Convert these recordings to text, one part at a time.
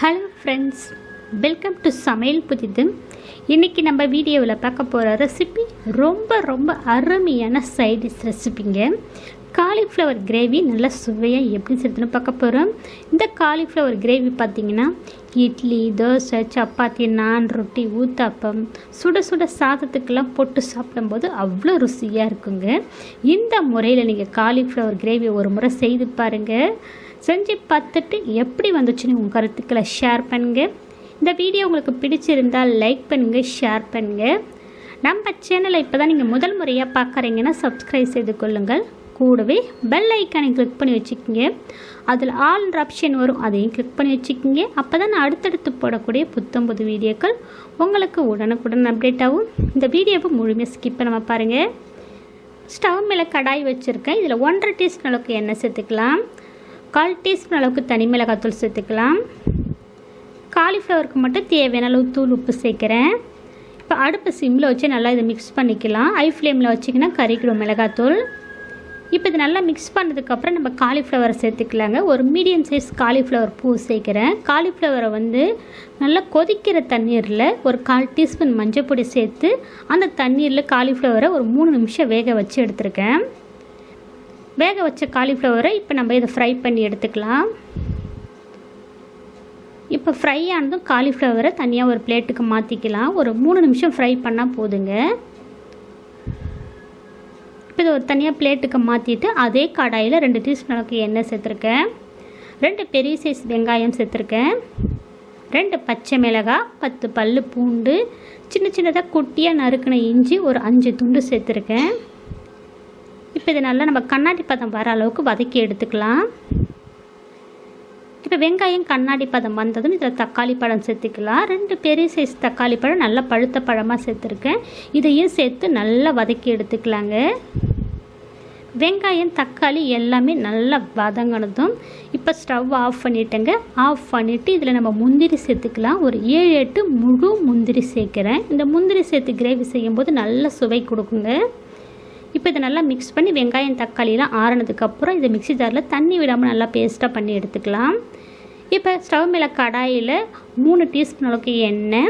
Hello friends welcome to சமையல் புதிது இன்றைக்கி நம்ம வீடியோவில் பார்க்க போகிற ரெசிபி ரொம்ப ரொம்ப அருமையான சைடிஷ் ரெசிபிங்க காலிஃப்ளவர் கிரேவி நல்லா சுவையாக எப்படி செய்யறதுன்னு பார்க்க போகிறோம் இந்த காலிஃப்ளவர் கிரேவி பார்த்திங்கன்னா இட்லி தோசை சப்பாத்தி நான் ரொட்டி ஊத்தாப்பம் சுட சுட சாதத்துக்கெல்லாம் போட்டு சாப்பிடும்போது அவ்வளோ ருசியாக இருக்குங்க. இந்த முறையில் நீங்கள் காலிஃப்ளவர் கிரேவி ஒரு முறை செய்து பாருங்கள் செஞ்சு பார்த்துட்டு எப்படி வந்துச்சுன்னு உங்கள் கருத்துக்களை ஷேர் பண்ணுங்கள் இந்த வீடியோ உங்களுக்கு பிடிச்சிருந்தால் லைக் பண்ணுங்கள் ஷேர் பண்ணுங்கள் நம்ம சேனலை இப்போ தான் நீங்கள் முதல் முறையாக பார்க்குறீங்கன்னா சப்ஸ்கிரைப் செய்து கொள்ளுங்கள். கூடவே பெல் ஐக்கானை கிளிக் பண்ணி வச்சுக்கோங்க. அதில் ஆல்ன்ற ஆப்ஷன் வரும் அதையும் கிளிக் பண்ணி வச்சுக்கோங்க. அப்போ தான் அடுத்தடுத்து போடக்கூடிய புத்தம் புது வீடியோக்கள் உங்களுக்கு உடனுக்குடன் அப்டேட் ஆகும். இந்த வீடியோவை முழுமையாக ஸ்கிப் பண்ணாமல் பாருங்கள் ஸ்டவ் மேலே கடாய் வச்சுருக்கேன். இதில் ஒன்றரை டீஸ்பூன் அளவுக்கு எண்ணெய் சேர்த்துக்கலாம். கால் டீஸ்பூன் அளவுக்கு தனி மிளகாத்தூள் சேர்த்துக்கலாம். காலிஃப்ளவருக்கு மட்டும் தேவையான அளவு தூள் உப்பு சேர்க்குறேன். இப்போ அடுப்பு சிம்மில் வச்சு நல்லா இதை மிக்ஸ் பண்ணிக்கலாம். ஹை ஃப்ளேமில் வச்சிங்கன்னா கறிக்கிடும் மிளகாத்தூள். இப்போ இது நல்லா மிக்ஸ் பண்ணதுக்கப்புறம் நம்ம காலிஃப்ளவரை சேர்த்துக்கலாங்க. ஒரு மீடியம் சைஸ் காலிஃப்ளவர் பூ சேர்க்குறேன். காலிஃப்ளவரை வந்து நல்லா கொதிக்கிற தண்ணீரில் ஒரு கால் டீஸ்பூன் மஞ்சள் பொடி சேர்த்து அந்த தண்ணீரில் காலிஃப்ளவரை ஒரு மூணு நிமிஷம் வேக வச்சு எடுத்துருக்கேன். வேக வச்ச காலிஃப்ளவரை இப்போ நம்ம இதை ஃப்ரை பண்ணி எடுத்துக்கலாம். இப்போ ஃப்ரை ஆனதும் காலிஃப்ளவரை தனியாக ஒரு பிளேட்டுக்கு மாற்றிக்கலாம் ஒரு மூணு நிமிஷம் ஃப்ரை பண்ணால் போதுங்க. இப்போ இதை ஒரு தனியாக பிளேட்டுக்கு மாற்றிட்டு அதே கடாயில் ரெண்டு டீஸ்பூன் அளவுக்கு எண்ணெய் சேர்த்துருக்கேன். ரெண்டு பெரிய சைஸ் வெங்காயம் சேர்த்துருக்கேன். ரெண்டு பச்சை மிளகாய் பத்து பல் பூண்டு சின்ன சின்னதாக குட்டியாக நறுக்கின இஞ்சி ஒரு அஞ்சு துண்டு சேர்த்துருக்கேன். இப்போ இதை நல்லா நம்ம கண்ணாடி பதம் வர அளவுக்கு வதக்கி எடுத்துக்கலாம். இப்போ வெங்காயம் கண்ணாடி பதம் வந்ததும் இதில் தக்காளி பழம் சேர்த்துக்கலாம். ரெண்டு பெரிய சைஸ் தக்காளி பழம் நல்லா பழுத்த பழமாக சேர்த்துருக்கேன். இதையும் சேர்த்து நல்லா வதக்கி எடுத்துக்கலாங்க. வெங்காயம் தக்காளி எல்லாமே நல்லா வதங்கினதும் இப்போ ஸ்டவ் ஆஃப் பண்ணிட்டேங்க. ஆஃப் பண்ணிவிட்டு இதில் நம்ம முந்திரி சேர்த்துக்கலாம். ஒரு ஏழு எட்டு முழு முந்திரி சேர்க்குறேன். இந்த முந்திரி சேர்த்து கிரேவி செய்யும்போது நல்ல சுவை கொடுக்குங்க. இப்போ இதை நல்லா மிக்ஸ் பண்ணி வெங்காயம் தக்காளிலாம் ஆறினதுக்கப்புறம் இதை மிக்சி ஜாரில் தண்ணி விடாமல் நல்லா பேஸ்ட்டாக பண்ணி எடுத்துக்கலாம். இப்போ ஸ்டவ் மேலே கடாயில் மூணு டீஸ்பூன் அளவுக்கு எண்ணெய்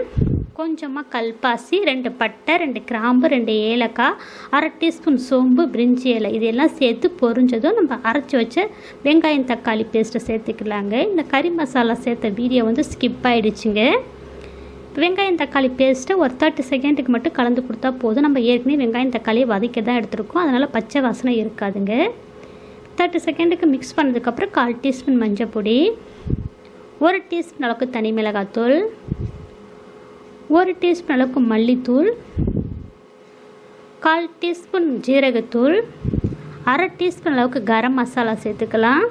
கொஞ்சமாக கல்பாசி ரெண்டு பட்டை ரெண்டு கிராம்பு ரெண்டு ஏலக்காய் அரை டீஸ்பூன் சோம்பு பிரிஞ்சி இலை இதெல்லாம் சேர்த்து பொரிஞ்சதும் நம்ம அரைச்சி வச்ச வெங்காயம் தக்காளி பேஸ்ட்டை சேர்த்துக்கலாங்க. இந்த கறி மசாலா சேர்த்த வீடியோ வந்து ஸ்கிப் ஆகிடுச்சுங்க வெங்காயம் தக்காளி பேஸ்ட்டை ஒரு தேர்ட்டி செகண்டுக்கு மட்டும் கலந்து கொடுத்தா போதும். நம்ம ஏற்கனவே வெங்காயம் தக்காளியை வதக்க தான் எடுத்துருக்கோம். அதனால் பச்சை வாசனை இருக்காதுங்க. தேர்ட்டி செகண்டுக்கு மிக்ஸ் பண்ணதுக்கப்புறம் கால் டீஸ்பூன் மஞ்சள் பொடி ஒரு டீஸ்பூன் அளவுக்கு தனி மிளகாத்தூள் ஒரு டீஸ்பூன் அளவுக்கு மல்லித்தூள் கால் டீஸ்பூன் ஜீரகத்தூள் அரை டீஸ்பூன் அளவுக்கு கரம் மசாலா சேர்த்துக்கலாம்.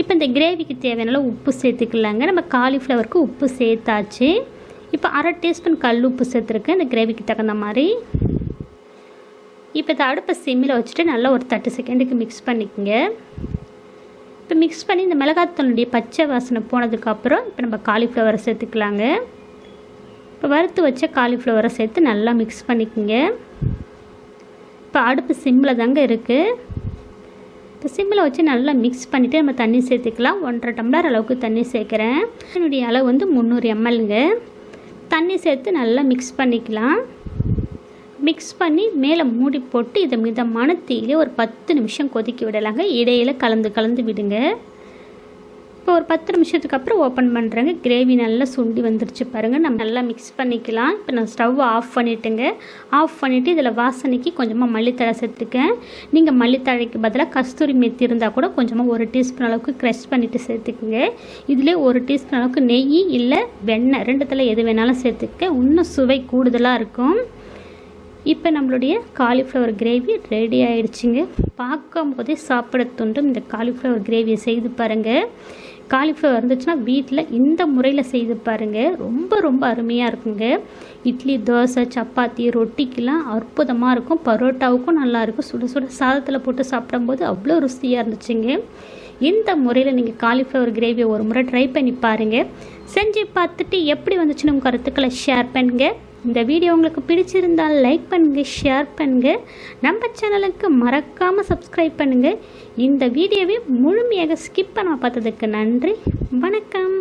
இப்போ இந்த கிரேவிக்கு தேவையான உப்பு சேர்த்துக்கலாங்க. நம்ம காலிஃப்ளவருக்கு உப்பு சேர்த்தாச்சு. இப்போ அரை டீஸ்பூன் கல் உப்பு சேர்த்துருக்கேன். இந்த கிரேவிக்கு தகுந்த மாதிரி. இப்போ இதை அடுப்பை சிம்மில் வச்சுட்டு நல்லா ஒரு தேர்ட்டி செகண்டுக்கு மிக்ஸ் பண்ணிக்கோங்க. இப்போ மிக்ஸ் பண்ணி இந்த மிளகாத்தூளுடைய பச்சை வாசனை போனதுக்கப்புறம் இப்போ நம்ம காலிஃப்ளவரை சேர்த்துக்கலாங்க. இப்போ வறுத்து வச்ச காலிஃப்ளவரை சேர்த்து நல்லா மிக்ஸ் பண்ணிக்கோங்க. இப்போ அடுப்பு சிம்மில் தாங்க இருக்குது இப்போ சிம்மில் வச்சு நல்லா மிக்ஸ் பண்ணிவிட்டு நம்ம தண்ணி சேர்த்துக்கலாம். ஒன்றரை டம்ளர் அளவுக்கு தண்ணி சேர்க்குறேன். என்னுடைய அளவு வந்து முந்நூறு எம்எல்ங்க தண்ணி சேர்த்து நல்லா மிக்ஸ் பண்ணிக்கலாம். மிக்ஸ் பண்ணி மேலே மூடி போட்டு இதை மிதமான தீயிலே ஒரு பத்து நிமிஷம் கொதிக்க விடலாங்க. இடையில் கலந்து கலந்து விடுங்க. இப்போ ஒரு பத்து நிமிஷத்துக்கு அப்புறம் ஓப்பன் பண்ணுறேங்க கிரேவி நல்லா சுண்டி வந்துருச்சு பாருங்கள் நம்ம நல்லா மிக்ஸ் பண்ணிக்கலாம். இப்போ நான் ஸ்டவ் ஆஃப் பண்ணிவிட்டுங்க ஆஃப் பண்ணிவிட்டு இதில் வாசனைக்கு கொஞ்சமாக மல்லித்தழை சேர்த்துக்கேன். நீங்கள் மல்லித்தழைக்கு பதிலாக கஸ்தூரி மெத்தி இருந்தால் கூட கொஞ்சமாக ஒரு டீஸ்பூன் அளவுக்கு க்ரஷ் பண்ணிவிட்டு சேர்த்துக்குங்க. இதிலே ஒரு டீஸ்பூன் அளவுக்கு நெய் இல்லை வெண்ணெய் ரெண்டுத்தில் எது வேணாலும் சேர்த்துக்க இன்னும் சுவை கூடுதலாக இருக்கும். இப்போ நம்மளுடைய காலிஃப்ளவர் கிரேவி ரெடி ஆகிடுச்சிங்க பார்க்கும் போதே சாப்பிட தூண்டும் இந்த காலிஃப்ளவர் கிரேவியை செய்து பாருங்கள் காலிஃப்ளவர் இருந்துச்சுன்னா வீட்டில் இந்த முறையில் செய்து பாருங்கள் ரொம்ப ரொம்ப அருமையாக இருக்குங்க. இட்லி தோசை சப்பாத்தி ரொட்டிக்கெலாம் அற்புதமாக இருக்கும். பரோட்டாவுக்கும் நல்லாயிருக்கும் சுட சுட சாதத்தில் போட்டு சாப்பிடும்போது அவ்வளோ ருசியாக இருந்துச்சுங்க. இந்த முறையில் நீங்கள் காலிஃப்ளவர் கிரேவியை ஒரு முறை ட்ரை பண்ணி பாருங்கள் செஞ்சு பார்த்துட்டு எப்படி வந்துச்சுன்னு உங்கள் கருத்துக்களை ஷேர் பண்ணுங்கள் இந்த வீடியோ உங்களுக்கு பிடிச்சிருந்தால் லைக் பண்ணுங்கள் ஷேர் பண்ணுங்கள் நம்ம சேனலுக்கு மறக்காமல் சப்ஸ்கிரைப் பண்ணுங்கள் இந்த வீடியோவை முழுமையாக ஸ்கிப் பண்ண பார்த்ததுக்கு நன்றி. வணக்கம்.